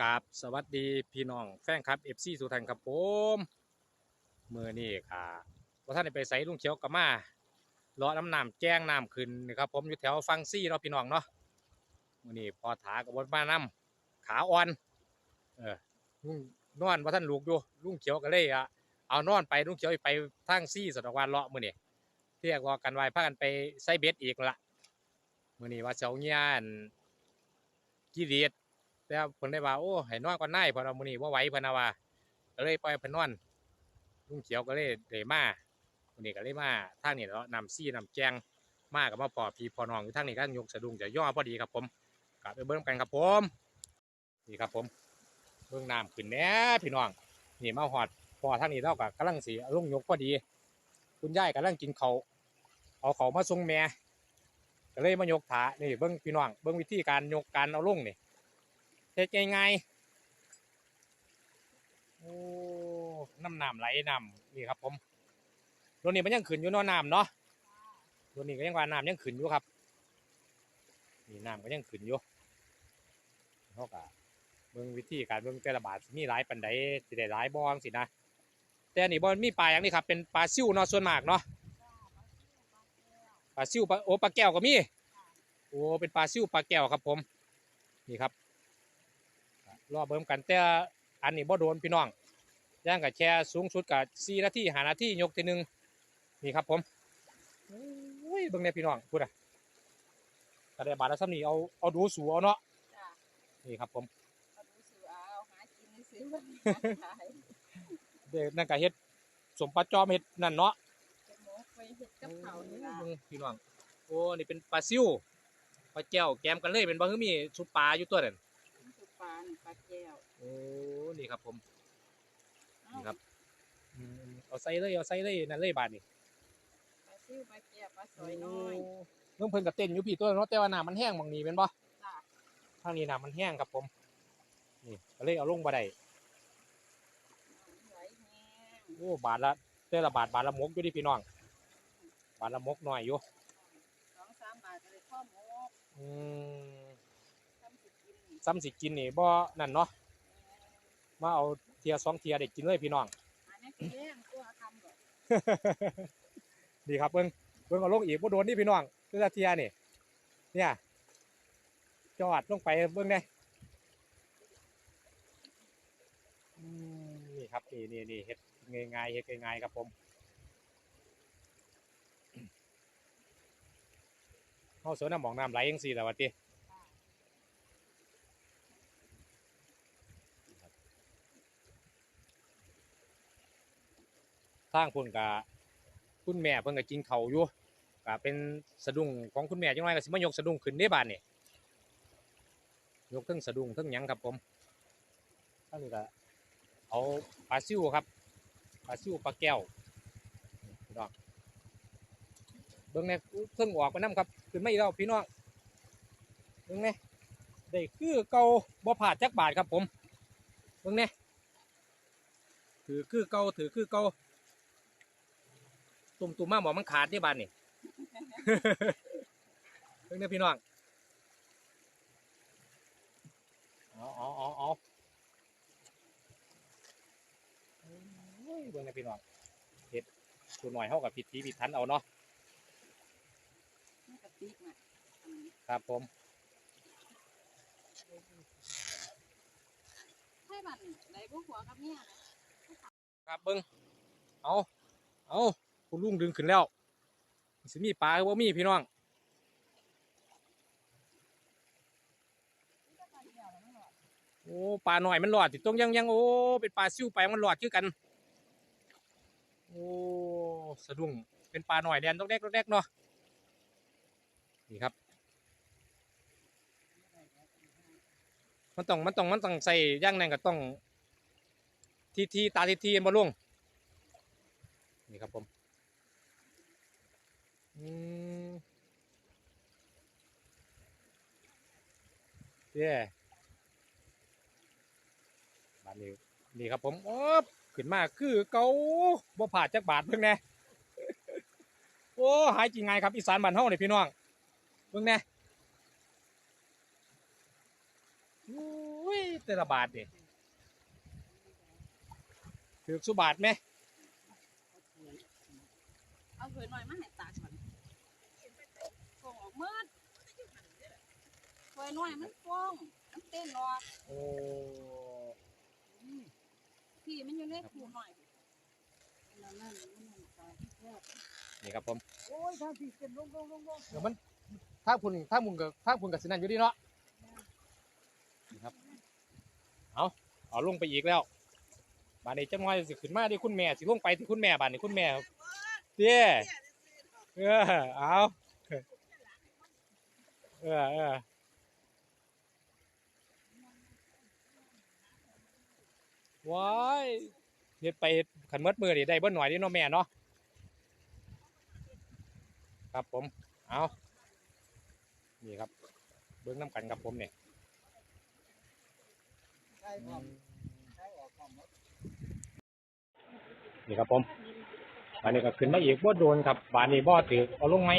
กราบสวัสดีพี่น้องแฟนคลับเอฟซีสุทันครับผมเมื่อนี้ค่ะว่าท่านไปใส่ลุงเขียวกับมาเลาะน้ำน้ำแจ้งน้ำขึ้นนะครับ ผมอยู่แถวฟังซี่เนาะพี่น้องเนาะมื่อนี้พอถากับวัดมาน้ำขาอ่อน เออลุงนอนว่าท่านลูกอยู่ลุงเขียวก็เลยอะเอานอนไปลุงเขียวไปทางซี่สตวันเลาะมื่อนี้เรียกว่ากันไว้พากันไปใส่เบ็ดอีกละมื่อนี้ว่าเสาเงียนกีเดีด แต่เพิ่นได้ว่าโอ้ให้นอนก่อนนายเพิ่นเอามื้อนี้บ่ไหวเพิ่นน่ะว่าก็เลยปล่อยเพิ่นนอนลุงเขียวก็เลยได้มามื้อนี้ก็เลยมาทางนี้เนาะนำซี่นำแจงมากับมาปอพี่พอน้องอยู่ทางนี้ก็ยกสะดุ้งจะย่อพอดีครับผมกลับไปเบิ่งกันครับผมนี่ครับผมเบิ่งน้ำขึ้นแน่พี่น้องนี่มาฮอดพอทางนี้เราก็กำลังสิลงยกพอดี คุณยายกำลังกินเขาเอาเขามาส่งแม่ก็เลยมายกถานี่เบิ่งพี่น้องเบิ่งวิธีการยกการเอาลงนี่ เฮ็ดง่ายๆโอ้น้ำน้ำไหลน้ำนี่ครับ ผมรถนี้มันยังขึ้นอยู่นาะน้ำเนาะรถนี้ก็ยังว่าน้ำยังขึ้นอยู่ครับนี่น้ำก็ยังขึ้นอยู่เขาก็เบิ่งวิธีการเบิ่งแต่ละบาทมีหลายปันใดสิได้หลายบ่จังสินะแต่อันนี่บ่มีปลาอย่างนี้ครับเป็นปลาซิวเนาะส่วนมากเนาะปลาซิวปลาโอปลาแก้วก็มีโอ้เป็นปลาซิวปลาแก้วครับผมนี่ครับ รอเบิ่มกันแต่อันนี้บ่โดนพี่น้องย่างกับแช่สูงสุดกับสี่นาทีหานาทียกทีหนึ่งนี่ครับผมโอ้ยเบิ่งเนี่ยพี่น้องพูดอะกระเดบาทแล้วซ้ำนี่เอาเอาดูสูเอาเนาะจ้ะนี่ครับผมเอาดูซื้อเอาหากินนี่ซื้อมาขายเด็กนั่นก็เฮ็ดสมปลาจอมเฮ็ดนั่นเนาะเป็นหมูไปเห็ดกับเขานี่ล่ะเบิ่งพี่น้องโอ้นี่เป็นปลาซิวปลาแก้วแกมกันเลยเป็นบ่คือมีชุดปลาอยู่ตัวนั่นสุ ปลานี่ปลาแก้วโอ้นี่ครับผมเอ้านี่ครับ อืมเอาใส่เลยเอาใส่เลยนั่นเลยบาทนี่ปลาซิวปลาแก้วปลาสวยน้อยเพิ่งเพิ่นกับเต้นอยู่พี่ตัวเนาะแต่ว่าน้ำมันแห้งบางนี้เป็นบ่จ้ะทางนี้น้ำมันแห้งครับผม นี่ก็เลยเอาลงบ่ได้ไหลแห้งโอ้บาทละแต่ละบาทบาทละมกอยู่ดิพี่น้อง บาทละมกหน่อยอยู่สองสามบาทก็เลยข้อหมูอืมทำสิกิน ซ้ำสิกินนี่บ่นั่นเนาะมาเอาเทียสองเทียเด็กกินเลยพี่น้องนี่คือตัวทำก่อนดีครับเบิ่งเบิ่งเอาลงอีกบ่โดนนี่พี่น้องคือละเทียนี่เนี่ยจอดลงไปเบิ่งได้อืมนี่ครับนี่นี่นี่เฮ็ดง่ายๆเฮ็ดง่ายๆครับผมเฮาสวนน้ำหมองน้ำไหลจังซี่และว่าติ ทางพุ่นก็คุณแม่เพิ่นก็กินข้าอยู่ก็เป็นสะดุ้งของคุณแม่จังไดก็สิมายกสะดุ้งขึ้นในบ้านนี่ยกทั้งสะดุ้งทั้งหยังครับผมท่านก็เอาปลาซิวครับปลาซิวปลาแก้วพี่น้องเบิ่งแน่เพิ่งออกไปนํครับขึ้นไมาอีกแล้วพี่น้องเบิ่งแน่ได้คือเก่าบ่พลาจักบาทครับผมเบิ่งแน่ถือคือเก่าถือคือเก่า ตุ่มตุ่มมาหมอมันขาดที่บ้านนี่ เพิ่งเนี่ยพี่น้องเอาเอาเอาเอาโอ้ยเบิ่งเนี่ยพี่น้องเห็ดตัวหน่อยเท่ากับผิดทีผิดทันเอาเนาะนี่กะติกน่ะอืมครับผมให้มันไหนพวกหัวกับเมียนะครับเบิ่งเอาเอา คุณลุงดึงขึ้นแล้วสิมีปลาว่ามีพี่น้องโอ้ปลาหน่อยมันหลอดติดตรงยังยังโอ้เป็นปลาซิวไปมันหลอดคือกันโอ้สะดุ้งเป็นปลาหน่อยแดนต้องแรกต้องแรกเนาะนี่ครับ มันต้องมันต้องมันต้องใส่ย่างนั่นก็ต้องทีทีตาทีทีเอ็นบอลุงนี่ครับผม อืมเย้บานนี้นี่ครับผมโอ๊บขึ้นมาคือเกาบ่ผ่าจักบาทเพิ่งแน่โอ้หายจริงไงครับอีสานบ้านเฮาเนี่ยพี่น้องเพิ่งแน่อุ้ยแต่ละบาทนี่ถือสุบาทไหมเอาเผื่อหน่อยมาให้ตาก่อนฟองออกเมื่อ เผื่อหน่อยมันฟองมันเต้นออกโอ้พี่มันอยู่ในคูหน่อยนั่นนั่นนั่นตาที่แคบนี่ครับผมโอ้ยทางที่เป็นลงลงลงลงเดี๋ยวมันถ้าคุณถ้ามึงกับถ้าคุณกับสินันอยู่ดีเนาะนี่ครับเอาเอาลงไปอีกแล้วบานนี้จังหวะสิขึ้นมาดิคุณแม่สิลงไปที่คุณแม่บานนี้คุณแม่เตี้ยเออเอาเออเออ ว้ายเฮ็ดไปขันเมดมือนี่ได้เบิ้หน่อยนี่เนาะแม่เนาะครับผมเอานี่ครับ เบิ้งน้ำกันกับผมเนี่ยนี่ครับผมบานนี้ก็ขึ้นมาอีกบ่โดนครับบานนี้บ่ถือเอาลงไหม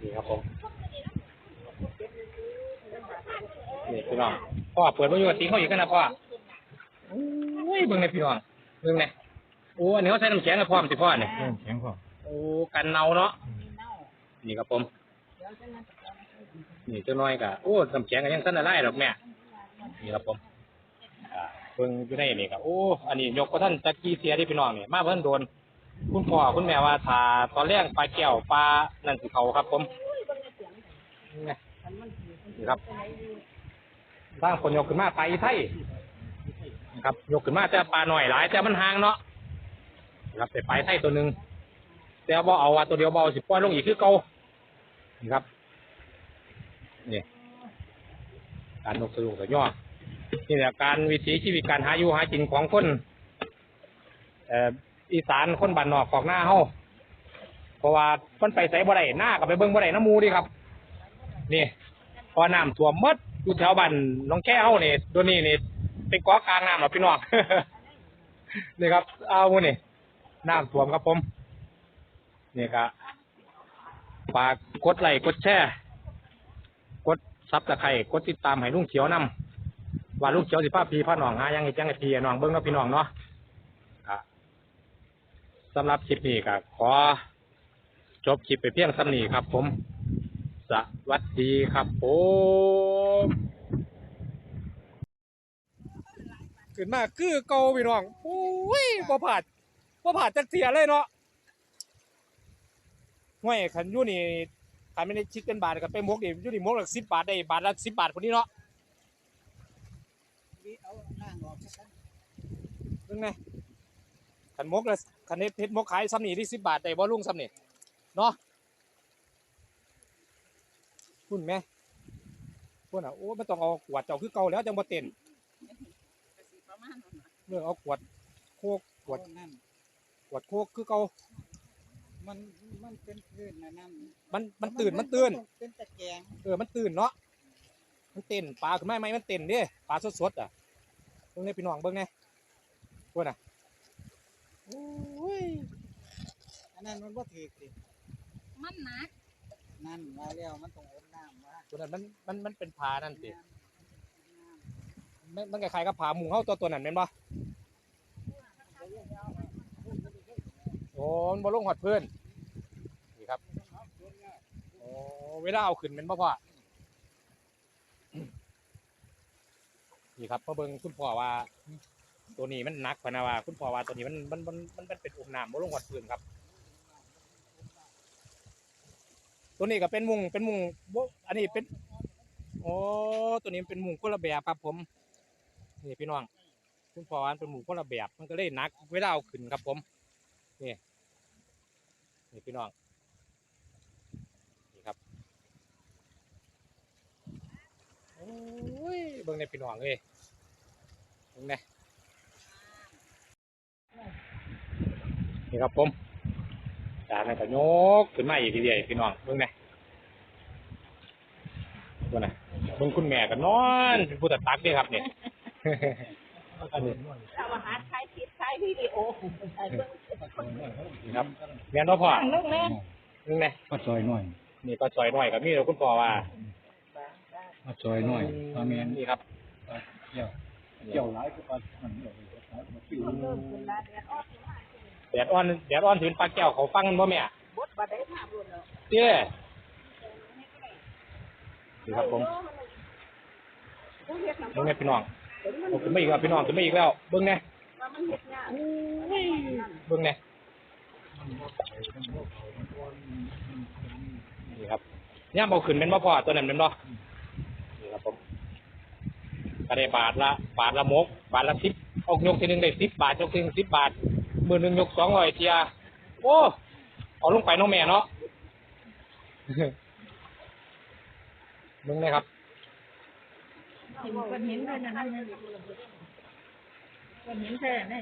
นี่ครับผม นี่พี่น้องพ่อเปิดมาอยู่กับตีเขาอีกกันนะพ่อโอ้ยเบิ่งเลยพี่น้องเบิ่งเลยโอ้อันนี้เขาใส่น้ำแข็งกับพร้อมสิพ่อเนี่ยแข็งพอโอ้กันเนาเนาะนี่ครับผมนี่เจ้าน้อยกะโอ้น้ำแข็งก็ยังสั้นละลายดอกแม่นี่ครับผมอ่าเพิ่งอยู่ในนี่ก็โอ้อันนี้ยกกระท่านจักกี้เสียที่พี่น้องนี่มาเพิ่นโดน คุณพ่อคุณแม่ว่าถ้าตอนแรกปลาแก้วปลานั่นสิเขาครับผมนี่นี่ครับ สร้างคนยกขึ้นมาไปไทยนะครับ ยกขึ้นมาแต่ปลาหน่อยหลาย แต่มันห่างเนาะนะครับแต่ปไทยตัวหนึ่งแต่บ่เอาว่าตัวเดียวบ่เอาสิปล่อยลงอีกคือเก่านี่ครับนี่การนกสรุปสย่อนี่แหละการวิถีชีวิตการหาอยู่หากินของคนอีสานคนบ้านนอกของหน้าเฮาเพราะว่ามันไปใส่บ่ได้หน้ากับไปเบิ่งบ่ได้น้ำมูดิครับ นี่พอน้ำท่วมมด อยู่แถวบ้านน้องแก้วนี่ตัวนี้นี่เป็นกาะกลางน้ำหรอพี่น้องนี่ครับ เอาหมูนี่น้ำท่วมครับผม นี่ครับฝากกดไลค์กดแชร์กดซับตะไคร่กดติดตามให้ลุงเขียวนำว่าลุงเขียวสิพาพี่พาน้องหายังไงจังไงพี่น้องเบิ้งเนาะพี่น้องเนาะสำหรับคลิปนี้ก็ขอจบคลิปไปเพียงสำนีครับผม สวัสดีครับผมขึ้นมาคือเกาพี่น้องโอ้ยบ่ผาดบ่ผาดจักเทียเลยเนาะห่วยขันยู่นี่ขายไม่ได้คิดเป็นบาทกับเป็นมกดิยู่นี่มกละสิบบาทได้บาทละสิบบาทคนนี้เนาะเอาล่างออกสักเรื่องไงขันมกละขันเฮ็ดเฮ็ดมกขายซ้ำนี่ที่สิบบาทได้บ่ลุงซ้ำนี่เนาะ คุณแม่พวกน่ะโอ้ไม่ต้องเอาขวดเจ้าคือเก่าแล้วจังบ่เต้นกระสีประมาณนั้นน่ะเรื่องเอาขวดโคกขขววดดนั่นขวดโคกคือเก่ามันมันเป็นพื้นนะนั่นมันมันตื่นมันตื่น เป็นตะแกรงเออ มันตื่นเนาะ มันเต้นปลาขึ้นมาไหมมันเต้นเด้ปลาสดๆอะเบิ่งในพี่น้องเบิ่งไงพวกน่ะโอ้ยอันนั้นมันบ่ถือสิมันหนักนั่นว่าแล้วมันต้องอมน้ำว่า ตัวนั้นมันมันมันเป็นผานั่นสิมันมันคล้ายๆกับผาหมูเฮาตัวตัวนั้นแม่นบ่โอ้มันบ่ลงหอดเพื่อนนี่ครับโอ้เวลาเอาขึ้นแม่นบ่พ่อนี่ครับมาเบิ่งคุณพ่อว่า ตัวนี้มันหนักพะนะว่า คุณพ่อว่าตัวนี้มันมันมันมันเป็นอุ้มน้ำบ่ลงหอดพื้นครับ ตัวนี้ก็เป็นมุงเป็นมุงอันนี้เป็นโอ้ตัวนี้เป็นหมูคนละแบบครับผมนี่พี่น้องคุณพ่ออันเป็นหมูคนละแบบมันก็เลยนักเวลาเอาขึ้นครับผมนี่นี่พี่น้องนี่ครับโอ้ยเบิ่งในพี่น้องเลยเบิ่งในนี่ครับผม จากนั้นก็ยกขึ้นมาอีกทีเดียวพี่น้องเบิ่งในตัวน่ะเบิ่งคุณแม่ก็นอนเป็นผู้ตัดตักเด้ครับเนี่ยอันนี้ทำอาหารใช้คลิปใช้วิดีโอใช้เบิ่งนี่ครับแม่นบ่พ่อตั้งลูกแม่นึงไงก็ซอยหน่อยนี่ปลาซอยน้อยกับมีแล้วคุณพ่อว่ามาซอยหน่อยปลาแมนนี่ครับเกี่ยวเกี่ยวหลายคือปลาอันนี้เอาไปขายมาคิว แดดอ่อนแดดอ่อนถึงปลาแก้วเขาฟังบ่แม่บดบัดได้ภาพรวมแล้วเจ้นี่ครับผมผู้เฮ็ดน้ำเบิ่งแม่พี่น้องผมขึ้นมาอีกแล้วพี่น้องขึ้นมาอีกแล้ว เบิ่งแน่ว่ามันเฮ็ดงานเบิ่งแน่นี่ครับย่ามเอาขึ้นเป็นบ่พอตัวนั้นเป็นบ่นี่ครับผมก็ได้บาทละบาทละมก บาทละสิบออกยกทีหนึงได้สิบบาทยกทีหนึงสิบบาท มือหนึ่งยกสองร้อยเทียโอ้เอาลงไปน้องแม่เนาะมึงเลยครับเห็นก้อนหินเลยนะนั่นก้อนหินแท้แน่